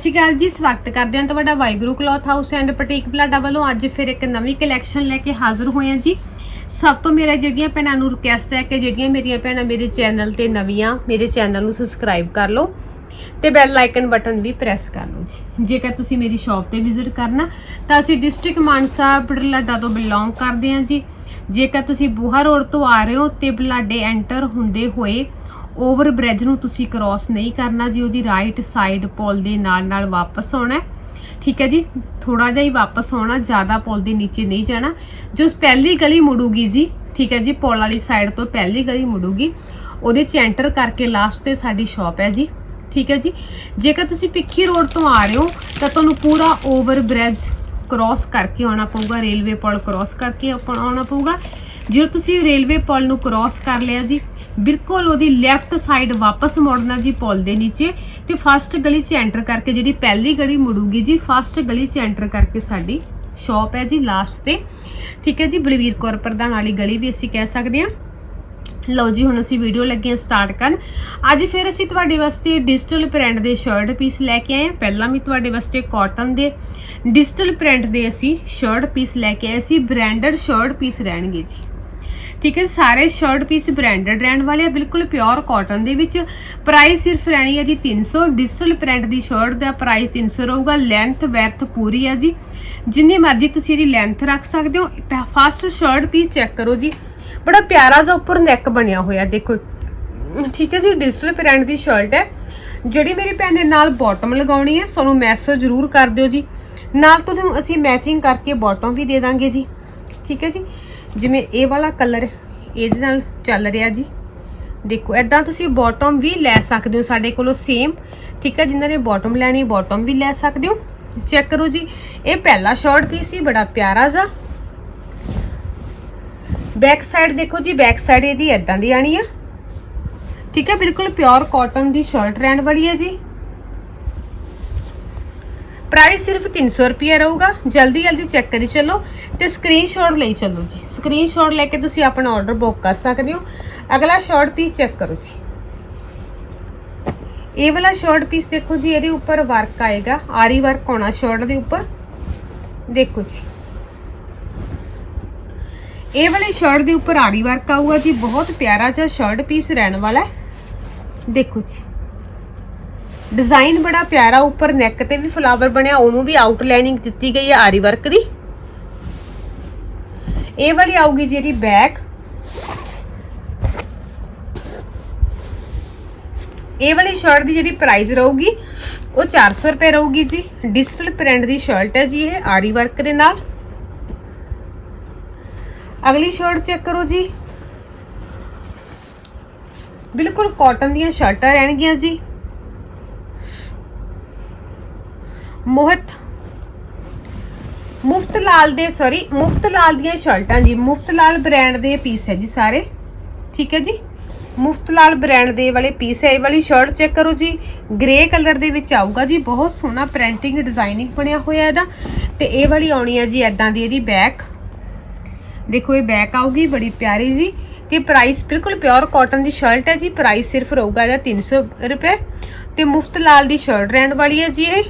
ਸਤਿ ਸ਼੍ਰੀ ਅਕਾਲ ਜੀ, ਸਵਾਗਤ ਕਰਦੇ ਹਾਂ ਤੁਹਾਡਾ Waheguru cloth house and boutique ਬਲਾਡਾ ਵੱਲੋਂ। ਅੱਜ ਫਿਰ ਇੱਕ ਨਵੀਂ ਕਲੈਕਸ਼ਨ ਲੈ ਕੇ ਹਾਜ਼ਰ ਹੋਏ ਹਾਂ ਜੀ। ਸਭ ਤੋਂ ਮੇਰਾ ਜਿਹੜੀਆਂ ਭੈਣਾਂ ਨੂੰ ਰਿਕੁਐਸਟ ਹੈ ਕਿ ਜਿਹੜੀਆਂ ਮੇਰੀਆਂ ਭੈਣਾਂ ਮੇਰੇ ਚੈਨਲ ਤੇ ਨਵੀਆਂ, ਮੇਰੇ ਚੈਨਲ ਨੂੰ ਸਬਸਕ੍ਰਾਈਬ ਕਰ ਲਓ ਤੇ ਬੈਲ ਆਈਕਨ ਬਟਨ ਵੀ ਪ੍ਰੈਸ ਕਰ ਲਓ ਜੀ। ਜੇਕਰ ਤੁਸੀਂ ਮੇਰੀ ਸ਼ਾਪ ਤੇ ਵਿਜ਼ਿਟ ਕਰਨਾ, ਤਾਂ ਅਸੀਂ ਡਿਸਟ੍ਰਿਕਟ ਮਾਨਸਾ ਬਲਾਡਾ ਤੋਂ ਬਿਲੋਂਗ ਕਰਦੇ ਹਾਂ ਜੀ। ਜੇਕਰ ਤੁਸੀਂ ਬੂਹਾ ਰੋਡ ਤੋਂ ਆ ਰਹੇ ਹੋ ਤੇ ਬਲਾਡੇ ਐਂਟਰ ਹੁੰਦੇ ਹੋਏ ਓਵਰ ਬ੍ਰਿਜ ਨੂੰ ਤੁਸੀਂ ਕ੍ਰਾਸ ਨਹੀਂ ਕਰਨਾ ਜੀ, ਉਹਦੀ ਰਾਈਟ ਸਾਈਡ ਪੁਲ ਦੇ ਨਾਲ ਨਾਲ ਵਾਪਸ ਆਉਣਾ ਠੀਕ ਹੈ ਜੀ ਥੋੜਾ ਜਿਹਾ ਹੀ ਵਾਪਸ ਆਉਣਾ, ਜ਼ਿਆਦਾ ਪੁਲ ਦੇ ਨੀਚੇ ਨਹੀਂ ਜਾਣਾ। ਜੋ ਪਹਿਲੀ ਗਲੀ ਮੁੜੂਗੀ ਜੀ, ਠੀਕ ਹੈ ਜੀ, ਪੁਲ ਵਾਲੀ ਸਾਈਡ ਤੋਂ ਪਹਿਲੀ ਗਲੀ ਮੁੜੂਗੀ, ਉਹਦੇ ਚ ਐਂਟਰ ਕਰਕੇ ਲਾਸਟ ਤੇ ਸਾਡੀ ਸ਼ਾਪ ਹੈ ਜੀ। ਠੀਕ ਹੈ ਜੀ, ਜੇਕਰ ਤੁਸੀਂ ਪਿੱਖੀ ਰੋਡ ਤੋਂ ਆ ਰਹੇ ਹੋ, ਤਾਂ ਤੁਹਾਨੂੰ ਪੂਰਾ ਓਵਰ ਬ੍ਰਿਜ ਕ੍ਰਾਸ ਕਰਕੇ ਆਉਣਾ ਪਊਗਾ, ਰੇਲਵੇ ਪੁਲ ਕ੍ਰਾਸ ਕਰਕੇ ਆਉਣਾ ਪਊਗਾ। ਜੇ ਤੁਸੀਂ ਰੇਲਵੇ ਪੁਲ ਨੂੰ ਕ੍ਰਾਸ ਕਰ ਲਿਆ ਜੀ ਬਿਲਕੁਲ ਉਹਦੀ ਲੈਫਟ ਸਾਈਡ ਵਾਪਸ ਮੁੜਨਾ ਜੀ ਪੁਲ ਦੇ ਨੀਚੇ ਤੇ ਫਸਟ ਗਲੀ 'ਚ ਐਂਟਰ ਕਰਕੇ ਜਿਹੜੀ ਪਹਿਲੀ ਗਲੀ ਮੁੜੂਗੀ ਜੀ ਫਸਟ ਗਲੀ 'ਚ ਐਂਟਰ ਕਰਕੇ ਸਾਡੀ ਸ਼ਾਪ ਹੈ ਜੀ ਲਾਸਟ ਤੇ। ਠੀਕ ਹੈ ਜੀ, ਬਲਵੀਰ ਕੌਰ ਪ੍ਰਧਾਨ ਵਾਲੀ ਗਲੀ ਵੀ ਅਸੀਂ ਕਹਿ ਸਕਦੇ ਹਾਂ। ਲਓ ਜੀ, ਹੁਣ ਅਸੀਂ ਵੀਡੀਓ ਲੱਗੇ ਸਟਾਰਟ ਕਰਨ। ਅੱਜ ਫਿਰ ਅਸੀਂ ਤੁਹਾਡੇ ਵਾਸਤੇ ਡਿਜੀਟਲ ਪ੍ਰਿੰਟ ਦੇ ਸ਼ਰਟ ਪੀਸ ਲੈ ਕੇ ਆਏ ਹਾਂ। ਪਹਿਲਾਂ ਵੀ ਤੁਹਾਡੇ ਵਾਸਤੇ ਕਾਟਨ ਦੇ ਡਿਜੀਟਲ ਪ੍ਰਿੰਟ ਦੇ ਅਸੀਂ ਸ਼ਰਟ ਪੀਸ ਲੈ ਕੇ ਆਏ ਸੀ। ਬ੍ਰਾਂਡਡ ਸ਼ਰਟ ਪੀਸ ਰਹਿਣਗੇ ਜੀ। ਠੀਕ ਹੈ, ਸਾਰੇ ਸ਼ਰਟ ਪੀਸ ਬ੍ਰਾਂਡਡ ਰਹਿਣ ਵਾਲੇ ਆ, ਬਿਲਕੁਲ ਪਿਓਰ ਕਾਟਨ ਦੇ ਵਿੱਚ। ਪ੍ਰਾਈਸ ਸਿਰਫ ਰਹਿਣੀ ਹੈ ਜੀ 300 ਡਿਜੀਟਲ ਪ੍ਰਿੰਟ ਦੀ ਸ਼ਰਟ ਦਾ ਪ੍ਰਾਈਸ 300 ਰਹੂਗਾ। ਲੈਂਥ ਵੈਰਥ ਪੂਰੀ ਹੈ ਜੀ। ਜਿੰਨੀ ਮਰਜ਼ੀ ਤੁਸੀਂ ਇਹਦੀ ਲੈਂਥ ਰੱਖ ਸਕਦੇ ਹੋ। ਫਸਟ ਸ਼ਰਟ ਪੀਸ ਚੈੱਕ ਕਰੋ ਜੀ। ਬੜਾ ਪਿਆਰਾ ਜਿਹਾ ਉੱਪਰ ਨੈਕ ਬਣਿਆ ਹੋਇਆ, ਦੇਖੋ। ਠੀਕ ਹੈ ਜੀ ਡਿਜੀਟਲ ਪ੍ਰਿੰਟ ਦੀ ਸ਼ਰਟ ਹੈ। ਜਿਹੜੀ ਮੇਰੀ ਭੈਣ ਨੇ ਨਾਲ ਬਾਟਮ ਲਗਾਉਣੀ ਹੈ, ਸਾਨੂੰ ਮੈਸੇਜ ਜ਼ਰੂਰ ਕਰ ਦਿਓ ਜੀ। ਨਾਲ ਤੁਹਾਨੂੰ ਅਸੀਂ ਮੈਚਿੰਗ ਕਰਕੇ ਬਾਟਮ ਵੀ ਦੇ ਦਾਂਗੇ ਜੀ। ਠੀਕ ਹੈ ਜੀ? ਜਿਵੇਂ ਇਹ ਵਾਲਾ ਕਲਰ ਇਹਦੇ ਨਾਲ ਚੱਲ ਰਿਹਾ ਜੀ। ਦੇਖੋ ਐਦਾਂ ਤੁਸੀਂ ਬਾਟਮ ਵੀ ਲੈ ਸਕਦੇ ਹੋ ਸਾਡੇ ਕੋਲੋਂ ਸੇਮ ਠੀਕ ਹੈ, ਜਿਨ੍ਹਾਂ ਨੇ ਬਾਟਮ ਲੈਣੀ ਬਾਟਮ ਵੀ ਲੈ ਸਕਦੇ ਹੋ। ਚੈੱਕ ਕਰੋ ਜੀ, ਇਹ ਪਹਿਲਾ ਸ਼ਾਰਟ ਪੀਸ ਸੀ, ਬੜਾ ਪਿਆਰਾ ਜਿਹਾ। ਬੈਕ ਸਾਈਡ ਦੇਖੋ ਜੀ ਬੈਕ ਸਾਈਡ ਇਹਦੀ ਐਦਾਂ ਦੀ ਆਣੀ ਆ। ਠੀਕ ਹੈ, ਬਿਲਕੁਲ ਪਿਓਰ ਕਾਟਨ ਦੀ ਸ਼ਰਟ ਰਹਿਣ ਵਾਲੀ ਹੈ ਜੀ। ਪ੍ਰਾਈਸ ਸਿਰਫ 300 ਰੁਪਏ ਰਹੂਗਾ। ਜਲਦੀ ਜਲਦੀ ਚੈੱਕ ਕਰੀ ਚੱਲੋ ਤੇ ਸਕਰੀਨਸ਼ਾਟ ਲਈ ਚੱਲੋ ਜੀ। ਸਕਰੀਨਸ਼ਾਟ ਲੈ ਕੇ ਤੁਸੀਂ ਆਪਣਾ ਆਰਡਰ ਬੁੱਕ ਕਰ ਸਕਦੇ ਹੋ। ਅਗਲਾ ਸ਼ਾਰਟ ਪੀਸ ਚੈੱਕ ਕਰੋ ਜੀ। ਇਹ ਵਾਲਾ ਸ਼ਾਰਟ ਪੀਸ ਦੇਖੋ ਜੀ, ਇਹਦੇ ਉੱਪਰ ਵਰਕ ਆਏਗਾ। ਆਰੀ ਵਰਕ ਹੋਣਾ ਸ਼ਰਟ ਦੇ ਉੱਪਰ। ਦੇਖੋ ਜੀ। ਇਹ ਵਾਲੀ ਸ਼ਰਟ ਦੇ ਉੱਪਰ ਆਰੀ ਵਰਕ ਆਊਗਾ ਜੀ। ਬਹੁਤ ਪਿਆਰਾ ਜਿਹਾ ਸ਼ਰਟ ਪੀਸ ਰਹਿਣ ਵਾਲਾ ਹੈ। ਦੇਖੋ ਜੀ। ਡਿਜ਼ਾਈਨ ਬੜਾ ਪਿਆਰਾ, ਉੱਪਰ ਨੈਕ ਤੇ ਵੀ ਫਲਾਵਰ ਬਣਿਆ, ਉਹਨੂੰ ਵੀ ਆਊਟਲਾਈਨਿੰਗ ਦਿੱਤੀ ਗਈ ਹੈ ਆਰੀ ਵਰਕ ਦੀ। ਇਹ ਵਾਲੀ ਆਊਗੀ ਜਿਹੜੀ ਬੈਕ ਇਹ ਵਾਲੀ ਸ਼ਰਟ ਦੀ ਜਿਹੜੀ ਪ੍ਰਾਈਸ ਰਹੂਗੀ, ਉਹ 400 ਰੁਪਏ ਰਹੂਗੀ ਜੀ। ਡਿਜੀਟਲ ਪ੍ਰਿੰਟ ਦੀ ਸ਼ਰਟ ਹੈ ਜੀ ਇਹ, ਆਰੀ ਵਰਕ ਦੇ ਨਾਲ। ਅਗਲੀ ਸ਼ਰਟ ਚੈੱਕ ਕਰੋ ਜੀ। ਬਿਲਕੁਲ ਕਾਟਨ ਦੀਆਂ ਸ਼ਰਟਾਂ ਰਹਿਣਗੀਆਂ ਜੀ। ਮੋਹਤ। ਮੁਫਤ ਲਾਲ ਦੇ ਸੌਰੀ ਮੁਫਤ ਲਾਲ ਦੀਆਂ ਸ਼ਰਟਾਂ ਜੀ। ਮੁਫਤ ਲਾਲ ਬ੍ਰਾਂਡ ਦੇ ਪੀਸ ਹੈ ਜੀ ਸਾਰੇ। ਠੀਕ ਹੈ ਜੀ? ਮੁਫਤ ਲਾਲ ਬ੍ਰਾਂਡ ਦੇ ਵਾਲੇ ਪੀਸ ਹੈ। ਇਹ ਵਾਲੀ ਸ਼ਰਟ ਚੈੱਕ ਕਰੋ ਜੀ। ਗ੍ਰੇ ਕਲਰ ਦੇ ਵਿੱਚ ਆਊਗਾ ਜੀ। ਬਹੁਤ ਸੋਹਣਾ ਪ੍ਰਿੰਟਿੰਗ ਡਿਜ਼ਾਈਨਿੰਗ ਬਣਿਆ ਹੋਇਆ ਇਹਦਾ। ਤੇ ਇਹ ਵਾਲੀ ਆਉਣੀ ਹੈ ਜੀ ਐਦਾਂ ਦੀ ਇਹਦੀ ਬੈਕ ਦੇਖੋ, ਇਹ ਬੈਕ ਆਊਗੀ, ਬੜੀ ਪਿਆਰੀ ਜੀ। ਤੇ ਪ੍ਰਾਈਸ ਬਿਲਕੁਲ ਪਿਓਰ ਕਾਟਨ ਦੀ ਸ਼ਰਟ ਹੈ ਜੀ। ਪ੍ਰਾਈਸ ਸਿਰਫ ਰਹੂਗਾ ਇਹਦਾ 300 ਰੁਪਏ। ਤੇ ਮੁਫਤ ਲਾਲ ਦੀ ਸ਼ਰਟ ਰਹਿਣ ਵਾਲੀ ਹੈ ਜੀ ਇਹ।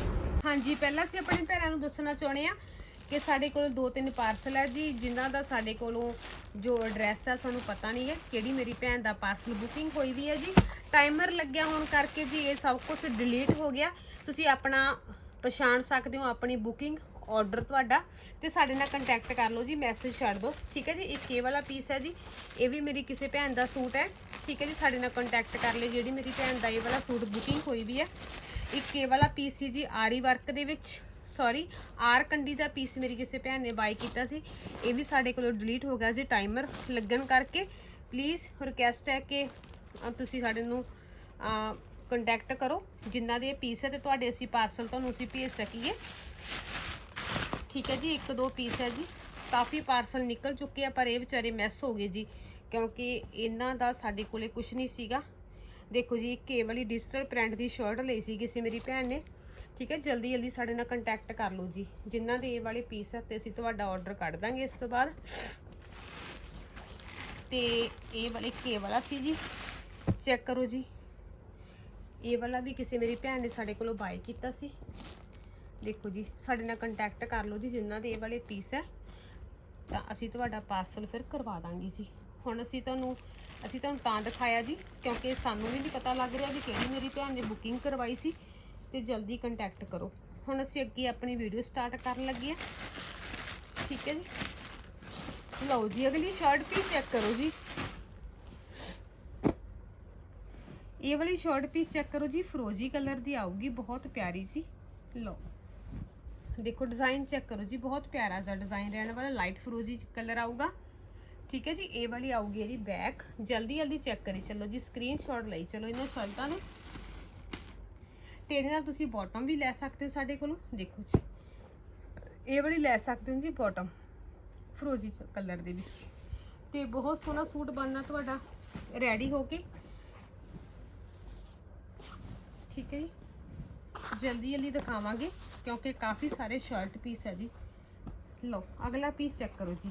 ਹਾਂਜੀ, ਪਹਿਲਾਂ ਅਸੀਂ ਆਪਣੇ ਭੈਣਾਂ ਨੂੰ ਦੱਸਣਾ ਚਾਹੁੰਦੇ ਆ ਕਿ ਸਾਡੇ ਕੋਲ ਦੋ ਤਿੰਨ ਪਾਰਸਲ ਹੈ ਜੀ, ਜਿਨ੍ਹਾਂ ਦਾ ਸਾਡੇ ਕੋਲੋਂ ਜੋ ਐਡਰੈਸ ਹੈ ਸਾਨੂੰ ਪਤਾ ਨਹੀਂ ਹੈ ਕਿਹੜੀ ਮੇਰੀ ਭੈਣ ਦਾ ਪਾਰਸਲ ਬੁਕਿੰਗ ਹੋਈ ਵੀ ਹੈ ਜੀ। ਟਾਈਮਰ ਲੱਗਿਆ ਹੋਣ ਕਰਕੇ ਜੀ, ਇਹ ਸਭ ਕੁਝ ਡਿਲੀਟ ਹੋ ਗਿਆ। ਤੁਸੀਂ ਆਪਣਾ ਪਛਾਣ ਸਕਦੇ ਹੋ ਆਪਣੀ ਬੁਕਿੰਗ ਆਰਡਰ ਤੁਹਾਡਾ ਤੇ ਸਾਡੇ ਨਾਲ ਕੰਟੈਕਟ ਕਰ ਲਓ ਜੀ ਮੈਸੇਜ ਛੱਡ ਦਿਓ। ਠੀਕ ਹੈ ਜੀ, ਇੱਕ ਇਹ ਵਾਲਾ ਪੀਸ ਹੈ ਜੀ, ਇਹ ਵੀ ਮੇਰੀ ਕਿਸੇ ਭੈਣ ਦਾ ਸੂਟ ਹੈ। ਠੀਕ ਹੈ ਜੀ, ਸਾਡੇ ਨਾਲ ਕੰਟੈਕਟ ਕਰ ਲਿਓ, ਜਿਹੜੀ ਮੇਰੀ ਭੈਣ ਦਾ ਇਹ ਵਾਲਾ ਸੂਟ ਬੁਕਿੰਗ ਹੋਈ ਵੀ ਹੈ। ਇੱਕ ਇਹ ਵਾਲਾ ਪੀਸ ਸੀ ਜੀ ਆਰੀ ਵਰਕ ਦੇ ਵਿੱਚ। ਸੌਰੀ ਆਰ ਕੰਡੀ ਦਾ ਪੀਸ ਮੇਰੀ ਕਿਸੇ ਭੈਣ ਨੇ ਬਾਈ ਕੀਤਾ ਸੀ। ਇਹ ਵੀ ਸਾਡੇ ਕੋਲੋਂ ਡਿਲੀਟ ਹੋ ਗਿਆ ਜੀ ਟਾਈਮਰ ਲੱਗਣ ਕਰਕੇ। ਪਲੀਜ਼ ਰਿਕੁਐਸਟ ਹੈ ਕਿ ਤੁਸੀਂ ਸਾਡੇ ਨੂੰ ਕੰਟੈਕਟ ਕਰੋ। ਜਿੰਨਾ ਦੇ ਪੀਸ ਹੈ ਤੇ ਤੁਹਾਡੇ ਅਸੀਂ ਪਾਰਸਲ ਤੁਹਾਨੂੰ ਅਸੀਂ ਭੇਜ ਸਕੀਏ। ਠੀਕ ਹੈ ਜੀ, ਇੱਕ ਦੋ ਪੀਸ ਹੈ ਜੀ। ਕਾਫੀ ਪਾਰਸਲ ਨਿਕਲ ਚੁੱਕੇ ਆ, ਪਰ ਇਹ ਵਿਚਾਰੇ ਮਿਸ ਹੋ ਗਏ ਜੀ। ਕਿਉਂਕਿ ਇਹਨਾਂ ਦਾ ਸਾਡੇ ਕੋਲੇ ਕੁਝ ਨਹੀਂ ਸੀਗਾ। ਦੇਖੋ ਜੀ, ਇੱਕ ਇਹ ਵਾਲੀ ਡਿਜੀਟਲ ਪ੍ਰਿੰਟ ਦੀ ਸ਼ਰਟ ਲਈ ਸੀ ਕਿਸੇ ਮੇਰੀ ਭੈਣ ਨੇ। ਠੀਕ ਹੈ, ਜਲਦੀ ਜਲਦੀ ਸਾਡੇ ਨਾਲ ਕੰਟੈਕਟ ਕਰ ਲਓ ਜੀ। ਜਿਨ੍ਹਾਂ ਦੇ ਇਹ ਵਾਲੇ ਪੀਸ ਹੈ ਤੇ ਅਸੀਂ ਤੁਹਾਡਾ ਆਰਡਰ ਕੱਢ ਦਾਂਗੇ ਇਸ ਤੋਂ ਬਾਅਦ। ਤੇ ਇਹ ਵਾਲੇ ਕੇ ਵਾਲਾ ਸੀ ਜੀ। ਚੈੱਕ ਕਰੋ ਜੀ। ਇਹ ਵਾਲਾ ਵੀ ਕਿਸੇ ਮੇਰੀ ਭੈਣ ਨੇ ਸਾਡੇ ਕੋਲੋਂ ਬਾਈ ਕੀਤਾ ਸੀ। ਦੇਖੋ ਜੀ, ਸਾਡੇ ਨਾਲ ਕੰਟੈਕਟ ਕਰ ਲਓ ਜੀ, ਜਿਨ੍ਹਾਂ ਦੇ ਇਹ ਵਾਲੇ ਪੀਸ ਹੈ ਤਾਂ ਅਸੀਂ ਤੁਹਾਡਾ ਪਾਰਸਲ ਫਿਰ ਕਰਵਾ ਦਾਂਗੇ ਜੀ। ਹੁਣ ਅਸੀਂ ਤੁਹਾਨੂੰ ਅਸੀਂ ਤੁਹਾਨੂੰ ਤਾਂ ਦਿਖਾਇਆ ਜੀ, ਕਿਉਂਕਿ ਸਾਨੂੰ ਵੀ ਨਹੀਂ ਪਤਾ ਲੱਗ ਰਿਹਾ ਵੀ ਕਿਹੜੀ ਮੇਰੀ ਭੈਣ ਨੇ ਬੁਕਿੰਗ ਕਰਵਾਈ ਸੀ, ਤੇ ਜਲਦੀ ਕੰਟੈਕਟ ਕਰੋ। ਹੁਣ ਅਸੀਂ ਅੱਗੇ ਆਪਣੀ ਵੀਡੀਓ ਸਟਾਰਟ ਕਰਨ ਲੱਗੇ ਆ ਠੀਕ ਹੈ ਜੀ? ਲਓ ਜੀ, ਅਗਲੀ ਸ਼ਰਟ ਪੀਸ ਚੈੱਕ ਕਰੋ ਜੀ। ਇਹ ਵਾਲੀ ਸ਼ਰਟ ਪੀਸ ਚੈੱਕ ਕਰੋ ਜੀ, ਫਰੋਜੀ ਕਲਰ ਦੀ ਆਊਗੀ, ਬਹੁਤ ਪਿਆਰੀ ਜੀ। ਲਓ। ਦੇਖੋ ਡਿਜ਼ਾਈਨ ਚੈੱਕ ਕਰੋ ਜੀ, ਬਹੁਤ ਪਿਆਰਾ ਜਿਹਾ ਡਿਜ਼ਾਈਨ ਰਹਿਣ ਵਾਲਾ ਲਾਈਟ ਫਰੋਜੀ ਕਲਰ ਆਊਗਾ। ਠੀਕ ਹੈ ਜੀ, ਇਹ ਵਾਲੀ ਆਊਗੀ ਇਹਦੀ ਬੈਕ ਜਲਦੀ ਜਲਦੀ ਚੈੱਕ ਕਰੀ। ਚੱਲੋ ਜੀ ਸਕਰੀਨਸ਼ਾਟ ਲਈ। ਚਲੋ, ਇਹਨਾਂ ਸ਼ਰਟਾਂ ਨੂੰ। ਤੇ ਇਹਦੇ ਨਾਲ ਤੁਸੀਂ ਬਾਟਮ ਵੀ ਲੈ ਸਕਦੇ ਹੋ ਸਾਡੇ ਕੋਲੋਂ। ਦੇਖੋ ਜੀ। ਇਹ ਵਾਲੀ ਲੈ ਸਕਦੇ ਹੋ ਜੀ ਬਾਟਮ ਫਰੋਜੀ ਕਲਰ ਦੇ ਵਿੱਚ। ਤੇ ਬਹੁਤ ਸੋਹਣਾ ਸੂਟ ਬਣਨਾ ਤੁਹਾਡਾ। ਰੈਡੀ ਹੋ ਕੇ। ਠੀਕ ਹੈ ਜੀ। ਜਲਦੀ ਜਲਦੀ ਦਿਖਾਵਾਂਗੇ, ਕਿਉਂਕਿ ਕਾਫੀ ਸਾਰੇ ਸ਼ਰਟ ਪੀਸ ਹੈ ਜੀ। ਲਓ, ਅਗਲਾ ਪੀਸ ਚੈੱਕ ਕਰੋ ਜੀ।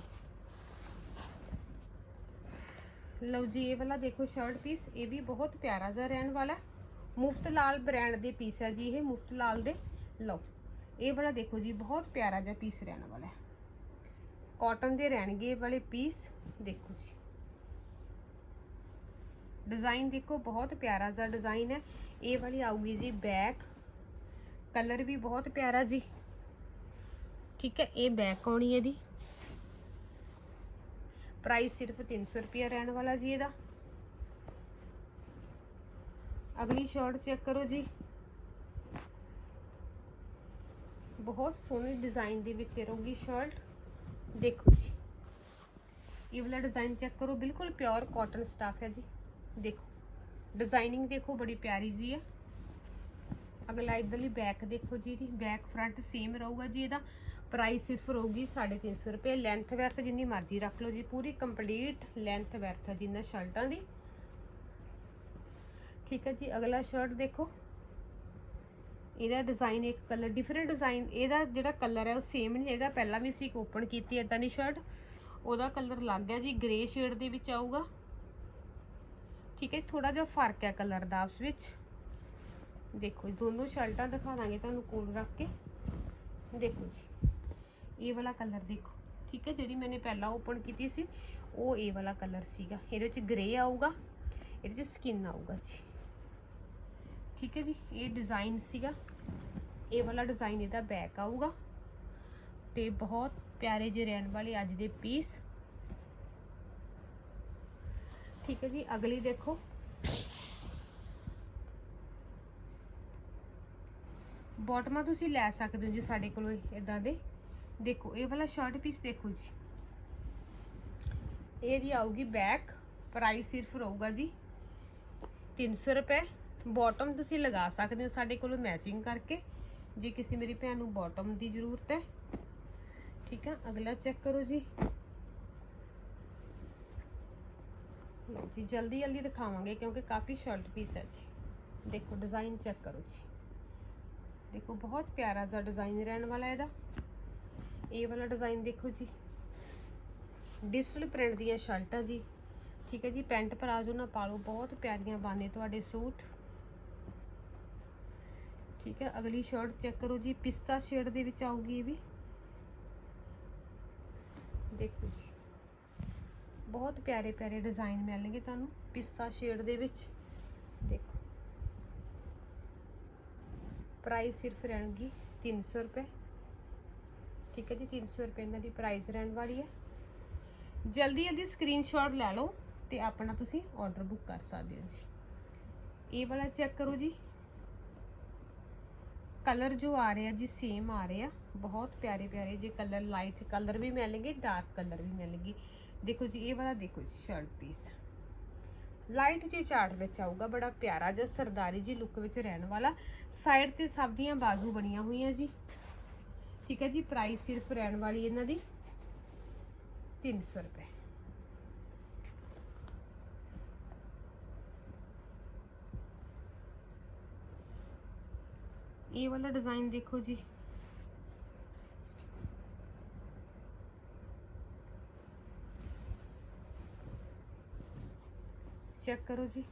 ਲਓ ਜੀ, ਇਹ ਵਾਲਾ ਦੇਖੋ ਸ਼ਰਟ ਪੀਸ ਇਹ ਵੀ ਬਹੁਤ ਪਿਆਰਾ ਜਿਹਾ ਰਹਿਣ ਵਾਲਾ ਮੁਫਤ ਲਾਲ ਬ੍ਰਾਂਡ ਦੇ ਪੀਸ ਹੈ ਜੀ ਇਹ ਮੁਫਤ ਲਾਲ ਦੇ। ਲਓ, ਇਹ ਵਾਲਾ ਦੇਖੋ ਜੀ, ਬਹੁਤ ਪਿਆਰਾ ਜਿਹਾ ਪੀਸ ਰਹਿਣ ਵਾਲਾ ਹੈ। ਕਾਟਨ ਦੇ ਰਹਿਣਗੇ ਇਹ ਵਾਲੇ ਪੀਸ ਦੇਖੋ ਜੀ। ਡਿਜ਼ਾਈਨ ਦੇਖੋ, ਬਹੁਤ ਪਿਆਰਾ ਜਿਹਾ ਡਿਜ਼ਾਈਨ ਹੈ। ਇਹ ਵਾਲੀ ਆਊਗੀ ਜੀ ਬੈਕ ਕਲਰ ਵੀ ਬਹੁਤ ਪਿਆਰਾ ਜੀ। ਠੀਕ ਹੈ, ਇਹ ਬੈਕ ਆਉਣੀ ਹੈ ਦੀ ਪ੍ਰਾਈਸ ਸਿਰਫ 300 ਰੁਪਿਆ ਰਹਿਣ ਵਾਲਾ ਜੀ ਇਹਦਾ ਅਗਲੀ ਸ਼ਰਟ ਚੈੱਕ ਕਰੋ ਜੀ ਬਹੁਤ ਸੋਹਣੇ ਡਿਜ਼ਾਈਨ ਦੇ ਵਿੱਚ ਰਹੂਗੀ ਸ਼ਰਟ ਦੇਖੋ ਜੀ ਇਹ ਵਾਲਾ ਡਿਜ਼ਾਈਨ ਚੈੱਕ ਕਰੋ ਬਿਲਕੁਲ ਪਿਓਰ ਕਾਟਨ ਸਟਾਫ ਹੈ ਜੀ ਦੇਖੋ ਡਿਜ਼ਾਈਨਿੰਗ ਦੇਖੋ ਬੜੀ ਪਿਆਰੀ ਜੀ ਹੈ ਅਗਲਾ ਇਧਰਲੀ ਬੈਕ ਦੇਖੋ ਜੀ, ਇਹਦੀ ਬੈਕ ਫਰੰਟ ਸੇਮ ਰਹੂਗਾ ਜੀ ਇਹਦਾ। ਪ੍ਰਾਈਸ ਸਿਰਫ ਰਹੂਗੀ 350 ਰੁਪਏ। ਲੈਂਥ ਵਰਥ ਜਿੰਨੀ ਮਰਜ਼ੀ ਰੱਖ ਲਓ ਜੀ, ਪੂਰੀ ਕੰਪਲੀਟ ਲੈਂਥ ਵੈਰਥ ਜਿੰਨਾ ਸ਼ਰਟਾਂ ਦੀ। ਠੀਕ ਹੈ ਜੀ, ਅਗਲਾ ਸ਼ਰਟ ਦੇਖੋ। ਇਹਦਾ ਡਿਜ਼ਾਈਨ ਇੱਕ ਕਲਰ ਡਿਫਰੈਂਟ ਡਿਜ਼ਾਈਨ ਇਹਦਾ ਜਿਹੜਾ ਕਲਰ ਹੈ ਉਹ ਸੇਮ ਨਹੀਂ ਹੈਗਾ। ਪਹਿਲਾਂ ਵੀ ਅਸੀਂ ਇੱਕ ਓਪਨ ਕੀਤੀ ਇਦਾਂ ਦੀ ਸ਼ਰਟ ਉਹਦਾ ਕਲਰ ਲੱਗ ਗਿਆ ਜੀ ਗ੍ਰੇ ਸ਼ੇਡ ਦੇ ਵਿੱਚ ਆਊਗਾ। ਠੀਕ ਹੈ ਥੋੜਾ ਜਿਹਾ ਫ਼ਰਕ ਹੈ ਕਲਰ ਦਾ ਆਪਸ ਵਿੱਚ। ਦੇਖੋ ਜੀ, ਦੋਨੋਂ ਸ਼ਰਟਾਂ ਦਿਖਾ ਦਾਂਗੇ ਤੁਹਾਨੂੰ ਕੋਲ ਰੱਖ ਕੇ। ਦੇਖੋ ਜੀ, ਇਹ ਵਾਲਾ ਕਲਰ ਦੇਖੋ। ਠੀਕ ਹੈ, ਜਿਹੜੀ ਮੈਨੇ ਪਹਿਲਾਂ ਓਪਨ ਕੀਤੀ ਸੀ, ਉਹ ਇਹ ਵਾਲਾ ਕਲਰ ਸੀਗਾ। ਇਹਦੇ ਵਿੱਚ ਗ੍ਰੇ ਆਊਗਾ, ਇਹਦੇ ਵਿੱਚ ਸਕਿਨ ਆਊਗਾ ਜੀ। ਠੀਕ ਹੈ ਜੀ, ਇਹ ਡਿਜ਼ਾਈਨ ਸੀਗਾ। ਇਹ ਵਾਲਾ ਡਿਜ਼ਾਈਨ ਇਹਦਾ ਬੈਕ ਆਊਗਾ। ਤੇ ਬਹੁਤ ਪਿਆਰੇ ਜਿਹੇ ਰਹਿਣ ਵਾਲੇ ਅੱਜ ਦੇ ਪੀਸ ਠੀਕ ਹੈ ਜੀ, ਅਗਲੀ ਦੇਖੋ। ਬਾਟਮਾਂ ਤੁਸੀਂ ਲੈ ਸਕਦੇ ਹੋ ਜੀ ਸਾਡੇ ਕੋਲੋਂ ਇਦਾਂ ਦੇ। ਦੇਖੋ, ਇਹ ਵਾਲਾ ਸ਼ਰਟ ਪੀਸ ਦੇਖੋ ਜੀ। ਇਹਦੀ ਆਊਗੀ ਬੈਕ ਪ੍ਰਾਈਸ ਸਿਰਫ ਰਹੂਗਾ ਜੀ 300 ਰੁਪਏ। ਬਾਟਮ ਤੁਸੀਂ ਲਗਾ ਸਕਦੇ ਹੋ ਸਾਡੇ ਕੋਲੋਂ ਮੈਚਿੰਗ ਕਰਕੇ। ਜੇ ਕਿਸੇ ਮੇਰੀ ਭੈਣ ਨੂੰ ਬਾਟਮ ਦੀ ਜ਼ਰੂਰਤ ਹੈ। ਠੀਕ ਹੈ ਅਗਲਾ ਚੈੱਕ ਕਰੋ ਜੀ। ਲਓ ਜੀ ਜਲਦੀ ਜਲਦੀ ਦਿਖਾਵਾਂਗੇ ਕਿਉਂਕਿ ਕਾਫੀ ਸ਼ਰਟ ਪੀਸ ਹੈ ਜੀ। ਦੇਖੋ ਡਿਜ਼ਾਈਨ ਚੈੱਕ ਕਰੋ ਜੀ। ਦੇਖੋ, ਬਹੁਤ ਪਿਆਰਾ ਜਿਹਾ ਡਿਜ਼ਾਈਨ ਰਹਿਣ ਵਾਲਾ ਇਹਦਾ। ਇਹ ਵਾਲਾ ਡਿਜ਼ਾਈਨ ਦੇਖੋ ਜੀ। ਡਿਜੀਟਲ ਪ੍ਰਿੰਟ ਦੀਆਂ ਸ਼ਰਟਾਂ ਜੀ। ਠੀਕ ਹੈ ਜੀ, ਪੈਂਟ ਪਲਾਜ਼ੋ ਨਾਲ ਪਾ ਲਓ, ਬਹੁਤ ਪਿਆਰੀਆਂ ਬਾਨੇ ਤੁਹਾਡੇ ਸੂਟ। ਠੀਕ ਹੈ, ਅਗਲੀ ਸ਼ਰਟ ਚੈੱਕ ਕਰੋ ਜੀ, ਪਿਸਤਾ ਸ਼ੇਡ ਦੇ ਵਿੱਚ ਆਊਗੀ ਇਹ ਵੀ। ਦੇਖੋ ਜੀ। ਬਹੁਤ ਪਿਆਰੇ ਪਿਆਰੇ ਡਿਜ਼ਾਈਨ ਮਿਲਣਗੇ ਤੁਹਾਨੂੰ, ਪਿਸਤਾ ਸ਼ੇਡ ਦੇ ਵਿੱਚ। ਦੇਖੋ ਪ੍ਰਾਈਸ ਸਿਰਫ ਰਹਿਣਗੀ 300 ਰੁਪਏ। ਠੀਕ ਹੈ ਜੀ 300 ਰੁਪਏ ਇਹਨਾਂ ਦੀ ਪ੍ਰਾਈਸ ਰਹਿਣ ਵਾਲੀ ਹੈ। ਜਲਦੀ ਜਲਦੀ ਸਕਰੀਨਸ਼ਾਟ ਲੈ ਲਓ ਤੇ ਆਪਣਾ ਤੁਸੀਂ ਆਰਡਰ ਬੁੱਕ ਕਰ ਸਕਦੇ ਹੋ ਜੀ। ਇਹ ਵਾਲਾ ਚੈੱਕ ਕਰੋ ਜੀ। ਕਲਰ ਜੋ ਆ ਰਿਹਾ ਜੀ ਸੇਮ ਆ ਰਿਹਾ। ਬਹੁਤ ਪਿਆਰੇ ਪਿਆਰੇ ਜੇ ਕਲਰ ਲਾਈਟ ਕਲਰ ਵੀ ਮਿਲਣਗੇ ਡਾਰਕ ਕਲਰ ਵੀ ਮਿਲਣਗੇ। ਦੇਖੋ ਜੀ, ਇਹ ਵਾਲਾ ਦੇਖੋ ਜੀ ਸ਼ਰਟ ਪੀਸ ਲਾਈਟ ਜੇ ਚਾਰਟ ਵਿੱਚ ਆਊਗਾ, ਬੜਾ ਪਿਆਰਾ ਜਿਹਾ ਸਰਦਾਰੀ ਜੀ ਲੁੱਕ ਵਿੱਚ ਰਹਿਣ ਵਾਲਾ। ਸਾਈਡ ਤੇ ਸਭ ਦੀਆਂ ਬਾਜ਼ੂ ਬਣੀਆਂ ਹੋਈਆਂ ਜੀ। ਠੀਕ ਹੈ ਜੀ ਪ੍ਰਾਈਸ ਸਿਰਫ ਰਹਿਣ ਵਾਲੀ ਇਹਨਾਂ ਦੀ 300 ਰੁਪਏ। ਇਹ ਵਾਲਾ ਡਿਜ਼ਾਈਨ ਦੇਖੋ ਜੀ। ਚੈੱਕ ਕਰੋ ਜੀ।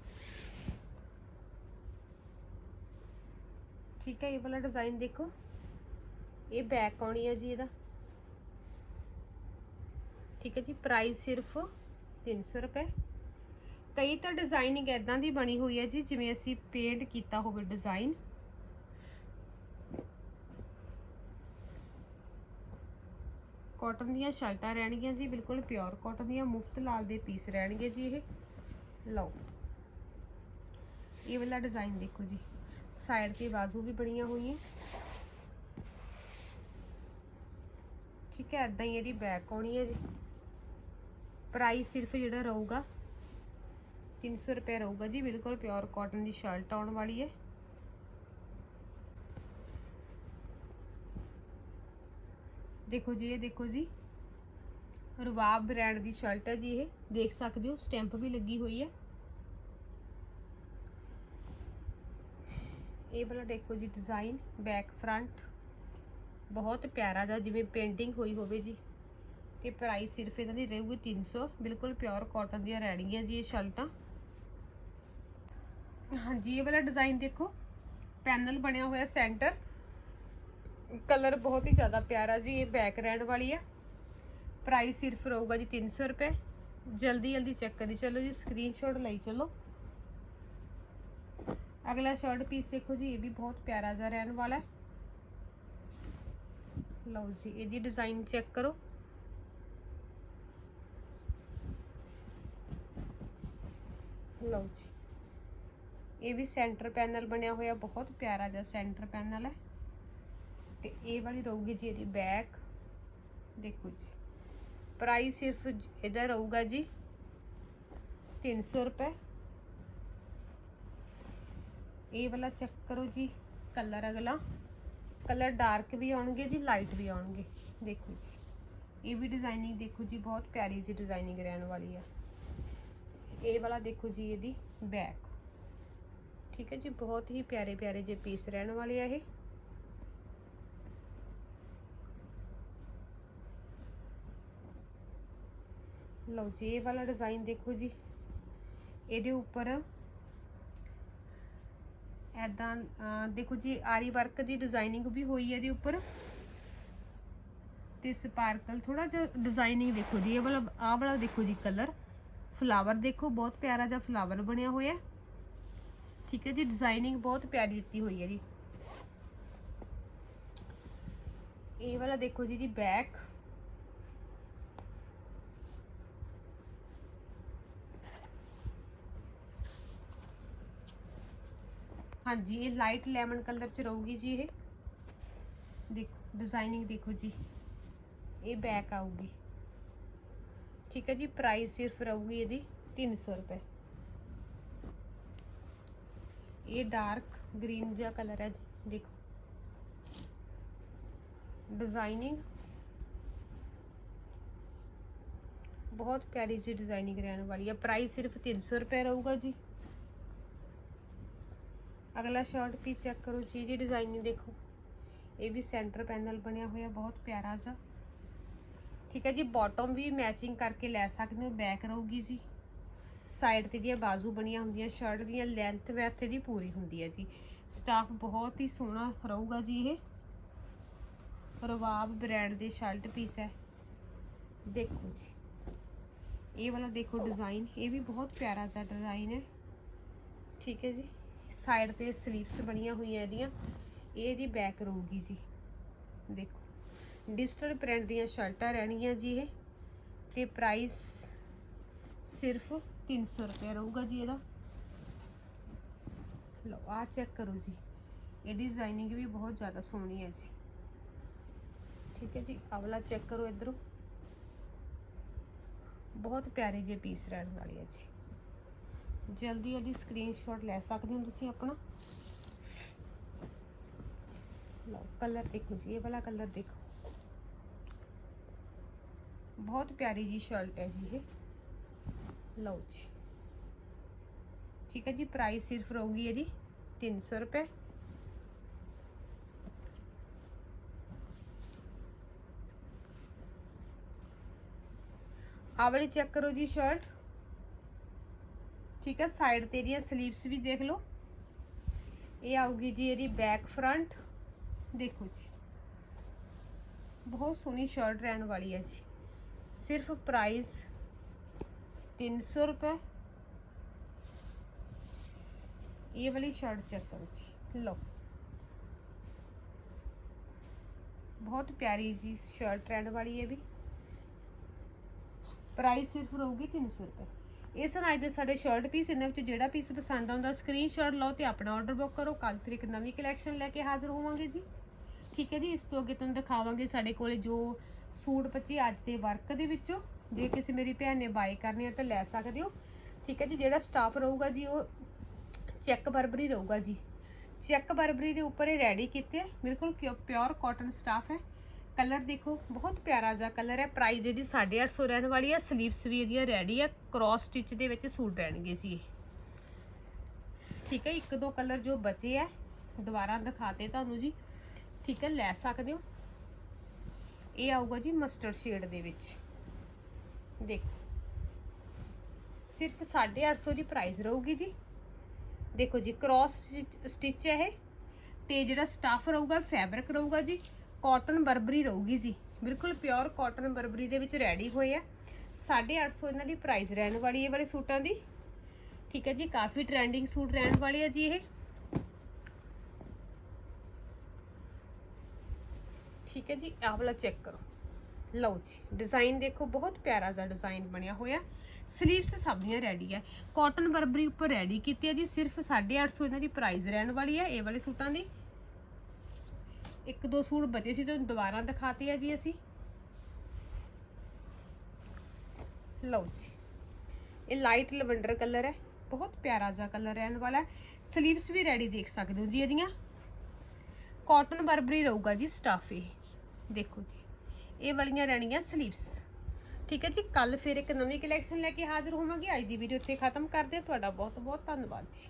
ਠੀਕ ਹੈ, ਇਹ ਵਾਲਾ ਡਿਜ਼ਾਈਨ ਦੇਖੋ। ਇਹ ਬੈਕ ਆਉਣੀ ਹੈ ਜੀ ਇਹਦਾ। ਠੀਕ ਹੈ ਜੀ ਪ੍ਰਾਈਸ ਸਿਰਫ 300 ਰੁਪਏ। ਕਈ ਤਾਂ ਡਿਜ਼ਾਈਨਿੰਗ ਇਦਾਂ ਦੀ ਬਣੀ ਹੋਈ ਹੈ ਜੀ, ਜਿਵੇਂ ਅਸੀਂ ਪੇਂਟ ਕੀਤਾ ਹੋਵੇ ਡਿਜ਼ਾਈਨ ਕਾਟਨ ਦੀਆਂ ਸ਼ਰਟਾਂ ਰਹਿਣਗੀਆਂ ਜੀ, ਬਿਲਕੁਲ ਪਿਓਰ ਕਾਟਨ ਦੀਆਂ, ਮੁਫਤ ਲਾਲ ਦੇ ਪੀਸ ਰਹਿਣਗੇ ਜੀ ਇਹ। ਲਓ। ਇਹ ਵਾਲਾ ਡਿਜ਼ਾਈਨ ਦੇਖੋ ਜੀ। ਸਾਈਡ ਤੇ ਬਾਜ਼ੂ ਵੀ ਬਣੀਆਂ ਹੋਈਆਂ। ਠੀਕ ਹੈ ਇਦਾਂ ਹੀ ਇਹਦੀ ਬੈਕ ਆਉਣੀ ਹੈ ਜੀ। ਪ੍ਰਾਈਸ ਸਿਰਫ ਜਿਹੜਾ ਰਹੂਗਾ 300 ਰੁਪਏ ਰਹੂਗਾ ਜੀ, ਬਿਲਕੁਲ ਪਿਓਰ ਕਾਟਨ ਦੀ ਸ਼ਰਟ ਆਉਣ ਵਾਲੀ ਹੈ। ਦੇਖੋ ਜੀ, ਇਹ ਦੇਖੋ ਜੀ। ਰਵਾਬ ਬ੍ਰਾਂਡ ਦੀ ਸ਼ਰਟ ਹੈ ਜੀ ਇਹ। ਦੇਖ ਸਕਦੇ ਹੋ, ਸਟੈਂਪ ਵੀ ਲੱਗੀ ਹੋਈ ਹੈ। ਇਹ ਵਾਲਾ ਦੇਖੋ ਜੀ ਡਿਜ਼ਾਈਨ ਬੈਕ ਫਰੰਟ ਬਹੁਤ ਪਿਆਰਾ ਜਿਹਾ, ਜਿਵੇਂ ਪੇਂਟਿੰਗ ਹੋਈ ਹੋਵੇ ਜੀ। ਤੇ ਪ੍ਰਾਈਸ ਸਿਰਫ ਇਹਨਾਂ ਦੀ ਰਹੂਗੀ 300 ਬਿਲਕੁਲ ਪਿਓਰ ਕਾਟਨ ਦੀਆਂ ਰਹਿਣਗੀਆਂ ਜੀ ਇਹ ਸ਼ਰਟਾਂ। ਹਾਂਜੀ, ਇਹ ਵਾਲਾ ਡਿਜ਼ਾਈਨ ਦੇਖੋ। ਪੈਨਲ ਬਣਿਆ ਹੋਇਆ ਸੈਂਟਰ ਕਲਰ ਬਹੁਤ ਹੀ ਜ਼ਿਆਦਾ ਪਿਆਰਾ ਜੀ, ਇਹ ਬੈਕ ਰਹਿਣ ਵਾਲੀ ਆ ਪ੍ਰਾਈਸ ਸਿਰਫ ਰਹੂਗਾ ਜੀ 300 ਰੁਪਏ। ਜਲਦੀ ਜਲਦੀ ਚੈੱਕ ਕਰੀ ਚਲੋ ਜੀ ਸਕਰੀਨਸ਼ਾਟ ਲਈ ਚਲੋ। ਅਗਲਾ ਸ਼ਰਟ ਪੀਸ ਦੇਖੋ ਜੀ, ਇਹ ਵੀ ਬਹੁਤ ਪਿਆਰਾ ਜਿਹਾ ਰਹਿਣ ਵਾਲਾ ਹੈ। ਲਓ ਜੀ, ਇਹਦੀ ਡਿਜ਼ਾਈਨ ਚੈੱਕ ਕਰੋ। ਲਓ ਜੀ, ਇਹ ਵੀ ਸੈਂਟਰ ਪੈਨਲ ਬਣਿਆ ਹੋਇਆ, ਬਹੁਤ ਪਿਆਰਾ ਜਿਹਾ ਸੈਂਟਰ ਪੈਨਲ ਹੈ। ਤੇ ਇਹ ਵਾਲੀ ਰਹੂਗੀ ਜੀ ਇਹਦੀ ਬੈਕ ਦੇਖੋ ਜੀ। ਪ੍ਰਾਈਸ ਸਿਰਫ ਇਹਦਾ ਰਹੂਗਾ ਜੀ 300 ਰੁਪਏ। ਇਹ ਵਾਲਾ ਚੈੱਕ ਕਰੋ ਜੀ ਕਲਰ ਅਗਲਾ। ਕਲਰ ਡਾਰਕ ਵੀ ਆਉਣਗੇ ਜੀ ਲਾਈਟ ਵੀ ਆਉਣਗੇ। ਦੇਖੋ ਜੀ, ਇਹ ਵੀ ਡਿਜ਼ਾਈਨਿੰਗ ਦੇਖੋ ਜੀ, ਬਹੁਤ ਪਿਆਰੀ ਜੀ ਡਿਜ਼ਾਈਨਿੰਗ ਰਹਿਣ ਵਾਲੀ ਹੈ ਇਹ ਵਾਲਾ ਦੇਖੋ ਜੀ, ਇਹਦੀ ਬੈਕ ਠੀਕ ਹੈ ਜੀ, ਬਹੁਤ ਹੀ ਪਿਆਰੇ ਪਿਆਰੇ ਜੇ ਪੀਸ ਰਹਿਣ ਵਾਲੇ ਆ ਇਹ। ਲਓ ਜੀ, ਇਹ ਵਾਲਾ ਡਿਜ਼ਾਈਨ ਦੇਖੋ ਜੀ। ਇਹਦੇ ਉੱਪਰ ਐਦਾਂ ਦੇਖੋ ਜੀ, ਆਰੀ ਵਰਕ ਦੀ ਡਿਜ਼ਾਈਨਿੰਗ ਵੀ ਹੋਈ ਹੈ ਇਹਦੇ ਉੱਪਰ। ਤੇ ਸਪਾਰਕਲ ਥੋੜਾ ਜਿਹਾ ਡਿਜ਼ਾਈਨਿੰਗ ਦੇਖੋ ਜੀ, ਇਹ ਵਾਲਾ, ਆਹ ਵਾਲਾ ਦੇਖੋ ਜੀ ਕਲਰ ਫਲਾਵਰ ਦੇਖੋ, ਬਹੁਤ ਪਿਆਰਾ ਜਿਹਾ ਫਲਾਵਰ ਬਣਿਆ ਹੋਇਆ ਹੈ। ਠੀਕ ਹੈ ਜੀ ਡਿਜ਼ਾਈਨਿੰਗ ਬਹੁਤ ਪਿਆਰੀ ਦਿੱਤੀ ਹੋਈ ਹੈ ਜੀ। ਇਹ ਵਾਲਾ ਦੇਖੋ ਜੀ ਜੀ ਬੈਕ ਹਾਂਜੀ, ਇਹ ਲਾਈਟ ਲੈਮਨ ਕਲਰ ਚ ਰਹੂਗੀ ਜੀ ਇਹ। ਦੇਖੋ ਡਿਜ਼ਾਈਨਿੰਗ ਦੇਖੋ ਜੀ। ਇਹ ਬੈਕ ਆਊਗੀ। ਠੀਕ ਹੈ ਜੀ ਪ੍ਰਾਈਸ ਸਿਰਫ ਰਹੂਗੀ ਇਹਦੀ 300 ਰੁਪਏ। ਇਹ ਡਾਰਕ ਗ੍ਰੀਨ ਜਿਹਾ ਕਲਰ ਹੈ ਜੀ, ਦੇਖੋ। ਡਿਜ਼ਾਈਨਿੰਗ ਬਹੁਤ ਪਿਆਰੀ ਜੀ ਡਿਜ਼ਾਈਨਿੰਗ ਰਹਿਣ ਵਾਲੀ ਹੈ। ਪ੍ਰਾਈਸ ਸਿਰਫ 300 ਰੁਪਏ ਰਹੂਗਾ ਜੀ। ਅਗਲਾ ਸ਼ਾਰਟ ਪੀਸ ਚੈੱਕ ਕਰੋ? ਜੀ ਦੀ ਡਿਜ਼ਾਈਨਿੰਗ ਦੇਖੋ। ਇਹ ਵੀ ਸੈਂਟਰ ਪੈਨਲ ਬਣਿਆ ਹੋਇਆ, ਬਹੁਤ ਪਿਆਰਾ ਜਿਹਾ। ਠੀਕ ਹੈ ਜੀ ਬਾਟਮ ਵੀ ਮੈਚਿੰਗ ਕਰਕੇ ਲੈ ਸਕਦੇ ਹੋ ਬੈਕ ਰਹੂਗੀ ਜੀ। ਸਾਈਡ ਤੇ ਦੀਆਂ ਬਾਜ਼ੂ ਬਣੀਆਂ ਹੁੰਦੀਆਂ ਸ਼ਰਟ ਦੀਆਂ ਲੈਂਥ ਵੈਥ ਦੀ ਪੂਰੀ ਹੁੰਦੀ ਹੈ ਜੀ। ਸਟਾਫ ਬਹੁਤ ਹੀ ਸੋਹਣਾ ਰਹੂਗਾ ਜੀ ਇਹ। ਰਵਾਬ ਬ੍ਰਾਂਡ ਦੇ ਸ਼ਰਟ ਪੀਸ ਹੈ। ਦੇਖੋ ਜੀ। ਇਹ ਵਾਲਾ ਦੇਖੋ ਡਿਜ਼ਾਈਨ ਇਹ ਵੀ ਬਹੁਤ ਪਿਆਰਾ ਜਿਹਾ ਡਿਜ਼ਾਈਨ ਹੈ। ਠੀਕ ਹੈ ਜੀ। ਸਾਈਡ ਤੇ ਸਲੀਵਸ ਬਣੀਆਂ ਹੋਈਆਂ ਇਹਦੀਆਂ। ਇਹ ਇਹਦੀ ਬੈਕ ਰਹੂਗੀ ਜੀ। ਦੇਖੋ ਡਿਜੀਟਲ ਪ੍ਰਿੰਟ ਦੀਆਂ ਸ਼ਰਟਾਂ ਰਹਿਣਗੀਆਂ ਜੀ ਇਹ। ਤੇ ਪ੍ਰਾਈਸ ਸਿਰਫ 300 ਰੁਪਏ ਰਹੂਗਾ ਜੀ ਇਹਦਾ। ਲਓ ਆ ਚੈੱਕ ਕਰੋ ਜੀ। ਇਹ ਡਿਜ਼ਾਈਨਿੰਗ ਵੀ ਬਹੁਤ ਜ਼ਿਆਦਾ ਸੋਹਣੀ ਹੈ ਜੀ। ਠੀਕ ਹੈ ਜੀ ਅਗਲਾ ਚੈੱਕ ਕਰੋ ਇਧਰੋਂ। ਬਹੁਤ ਪਿਆਰੇ ਜਿਹੇ ਪੀਸ ਰਹਿਣ ਵਾਲੇ ਆ ਜੀ। ਜਲਦੀ ਜਲਦੀ ਸਕਰੀਨਸ਼ਾਟ ਲੈ ਸਕਦੇ ਹੋ ਤੁਸੀਂ ਆਪਣਾ। ਲਓ ਕਲਰ ਦੇਖੋ ਜੀ, ਇਹ ਵਾਲਾ ਕਲਰ ਦੇਖੋ। ਬਹੁਤ ਪਿਆਰੀ ਜੀ ਸ਼ਰਟ ਹੈ ਜੀ ਇਹ। ਲਓ ਜੀ। ਠੀਕ ਹੈ ਜੀ ਪ੍ਰਾਈਸ ਸਿਰਫ ਰਹੂਗੀ ਇਹਦੀ 300 ਰੁਪਏ। ਆਹ ਵਾਲੀ ਚੈੱਕ ਕਰੋ ਜੀ ਸ਼ਰਟ ਠੀਕ ਹੈ ਸਾਈਡ ਤੇ ਇਹਦੀਆਂ ਸਲੀਵਸ ਵੀ ਦੇਖ ਲਓ ਇਹ ਆਊਗੀ ਜੀ ਇਹਦੀ ਬੈਕ ਫਰੰਟ ਦੇਖੋ ਜੀ ਬਹੁਤ ਸੋਹਣੀ ਸ਼ਰਟ ਰਹਿਣ ਵਾਲੀ ਹੈ ਜੀ ਸਿਰਫ ਪ੍ਰਾਈਸ 300 ਰੁਪਏ ਇਹ ਵਾਲੀ ਸ਼ਰਟ ਚੈੱਕ ਕਰੋ ਜੀ ਲਓ ਬਹੁਤ ਪਿਆਰੀ ਜੀ ਸ਼ਰਟ ਰਹਿਣ ਵਾਲੀ ਹੈ ਵੀ ਪ੍ਰਾਈਸ ਸਿਰਫ ਰਹੂਗੀ 300 ਰੁਪਏ ਇਹ ਸਨ ਅੱਜ ਦੇ ਸਾਡੇ ਸ਼ਰਟ ਪੀਸ ਇਹਨਾਂ ਵਿੱਚ ਜਿਹੜਾ ਪੀਸ ਪਸੰਦ ਆਉਂਦਾ ਸਕਰੀਨਸ਼ਾਟ ਲਓ ਤੇ ਆਪਣਾ ਆਰਡਰ ਬੁੱਕ ਕਰੋ। ਕੱਲ ਫਿਰ ਇੱਕ ਨਵੀਂ ਕਲੈਕਸ਼ਨ ਲੈ ਕੇ ਹਾਜ਼ਰ ਹੋਵਾਂਗੇ ਜੀ। ਠੀਕ ਹੈ ਜੀ, ਇਸ ਤੋਂ ਅੱਗੇ ਤੁਹਾਨੂੰ ਦਿਖਾਵਾਂਗੇ ਸਾਡੇ ਕੋਲੇ ਜੋ ਸੂਟ ਬੱਚੇ ਅੱਜ ਦੇ ਵਰਕ ਦੇ ਵਿੱਚੋਂ। ਜੇ ਕਿਸੇ ਮੇਰੀ ਭੈਣ ਨੇ ਬਾਏ ਕਰਨੀ ਹੈ ਤਾਂ ਲੈ ਸਕਦੇ ਹੋ। ਠੀਕ ਹੈ ਜੀ, ਜਿਹੜਾ ਸਟਾਫ ਰਹੂਗਾ ਜੀ, ਉਹ ਚੈੱਕ ਬਰਬਰੀ ਰਹੂਗਾ ਜੀ। ਚੈੱਕ ਬਰਬਰੀ ਦੇ ਉੱਪਰ ਇਹ ਰੈਡੀ ਕੀਤੇ ਆ। ਬਿਲਕੁਲ ਪਿਓਰ ਕਾਟਨ ਸਟਾਫ ਹੈ। ਕਲਰ ਦੇਖੋ, ਬਹੁਤ ਪਿਆਰਾ ਜਿਹਾ ਕਲਰ ਹੈ। ਪ੍ਰਾਈਸ ਇਹਦੀ 850 ਰਹਿਣ ਵਾਲੀ ਹੈ। ਸਲੀਵਸ ਵੀ ਇਹਦੀਆਂ ਰੈਡੀ ਹੈ। ਕ੍ਰਾਸ ਸਟਿਚ ਦੇ ਵਿੱਚ ਸੂਟ ਰਹਿਣਗੇ ਜੀ ਇਹ। ਠੀਕ ਹੈ, ਇੱਕ ਦੋ ਕਲਰ ਜੋ ਬਚੇ ਹੈ, ਦੁਬਾਰਾ ਦਿਖਾਤੇ ਤੁਹਾਨੂੰ ਜੀ। ਠੀਕ ਹੈ, ਲੈ ਸਕਦੇ ਹੋ। ਇਹ ਆਊਗਾ ਜੀ ਮਸਟਰਡ ਸ਼ੇਡ ਦੇ ਵਿੱਚ। ਦੇਖੋ, ਸਿਰਫ 850 ਦੀ ਪ੍ਰਾਈਸ ਰਹੂਗੀ ਜੀ। ਦੇਖੋ ਜੀ ਕ੍ਰਾਸ ਸਟਿਚ ਹੈ ਇਹ। ਤੇ ਜਿਹੜਾ ਸਟਾਫ ਰਹੂਗਾ ਫੈਬਰਿਕ ਰਹੂਗਾ ਜੀ। ਕਾਟਨ ਬਰਬਰੀ ਰਹੂਗੀ ਜੀ। ਬਿਲਕੁਲ ਪਿਓਰ ਕਾਟਨ ਬਰਬਰੀ ਦੇ ਵਿੱਚ ਰੈਡੀ ਹੋਏ ਆ। 850 ਇਹਨਾਂ ਦੀ ਪ੍ਰਾਈਸ ਰਹਿਣ ਵਾਲੀ ਇਹ ਵਾਲੇ ਸੂਟਾਂ ਦੀ। ਠੀਕ ਹੈ ਜੀ, ਕਾਫੀ ਟ੍ਰੈਂਡਿੰਗ ਸੂਟ ਰਹਿਣ ਵਾਲੇ ਆ ਜੀ ਇਹ। ਠੀਕ ਹੈ ਜੀ, ਆਹ ਵਾਲਾ ਚੈੱਕ ਕਰੋ। ਲਓ ਜੀ ਡਿਜ਼ਾਈਨ ਦੇਖੋ, ਬਹੁਤ ਪਿਆਰਾ ਜਿਹਾ ਡਿਜ਼ਾਈਨ ਬਣਿਆ ਹੋਇਆ। ਸਲੀਵਸ ਸਭ ਦੀਆਂ ਰੈਡੀ ਹੈ ਕਾਟਨ ਬਰਬਰੀ ਉੱਪਰ ਰੈਡੀ ਕੀਤੀ ਹੈ ਜੀ, ਸਿਰਫ 850 ਇਹਨਾਂ ਦੀ ਪ੍ਰਾਈਸ ਰਹਿਣ ਵਾਲੀ ਹੈ ਇਹ ਵਾਲੇ ਸੂਟਾਂ ਦੀ। ਇੱਕ ਦੋ ਸੂਟ ਬਚੇ ਸੀ ਤੁਹਾਨੂੰ ਦੁਬਾਰਾ ਦਿਖਾਤੇ ਆ ਜੀ ਅਸੀਂ। ਲਓ ਜੀ। ਇਹ ਲਾਈਟ ਲਵੈਂਡਰ ਕਲਰ ਹੈ। ਬਹੁਤ ਪਿਆਰਾ ਜਿਹਾ ਕਲਰ ਰਹਿਣ ਵਾਲਾ ਹੈ। ਸਲੀਵਸ ਵੀ ਰੈਡੀ ਦੇਖ ਸਕਦੇ ਹੋ ਜੀ ਇਹਦੀਆਂ। ਕਾਟਨ ਬਰਬਰੀ ਰਹੂਗਾ ਜੀ ਸਟਾਫ ਇਹ। ਦੇਖੋ ਜੀ। ਇਹ ਵਾਲੀਆਂ ਰਹਿਣੀਆਂ ਸਲੀਵਸ ਠੀਕ ਹੈ ਜੀ ਕੱਲ ਫਿਰ ਇੱਕ ਨਵੀਂ ਕਲੈਕਸ਼ਨ ਲੈ ਕੇ ਹਾਜ਼ਰ ਹੋਵਾਂਗੇ। ਅੱਜ ਦੀ ਵੀਡੀਓ ਇੱਥੇ ਖਤਮ ਕਰਦੇ ਹਾਂ। ਤੁਹਾਡਾ ਬਹੁਤ ਬਹੁਤ ਧੰਨਵਾਦ ਜੀ।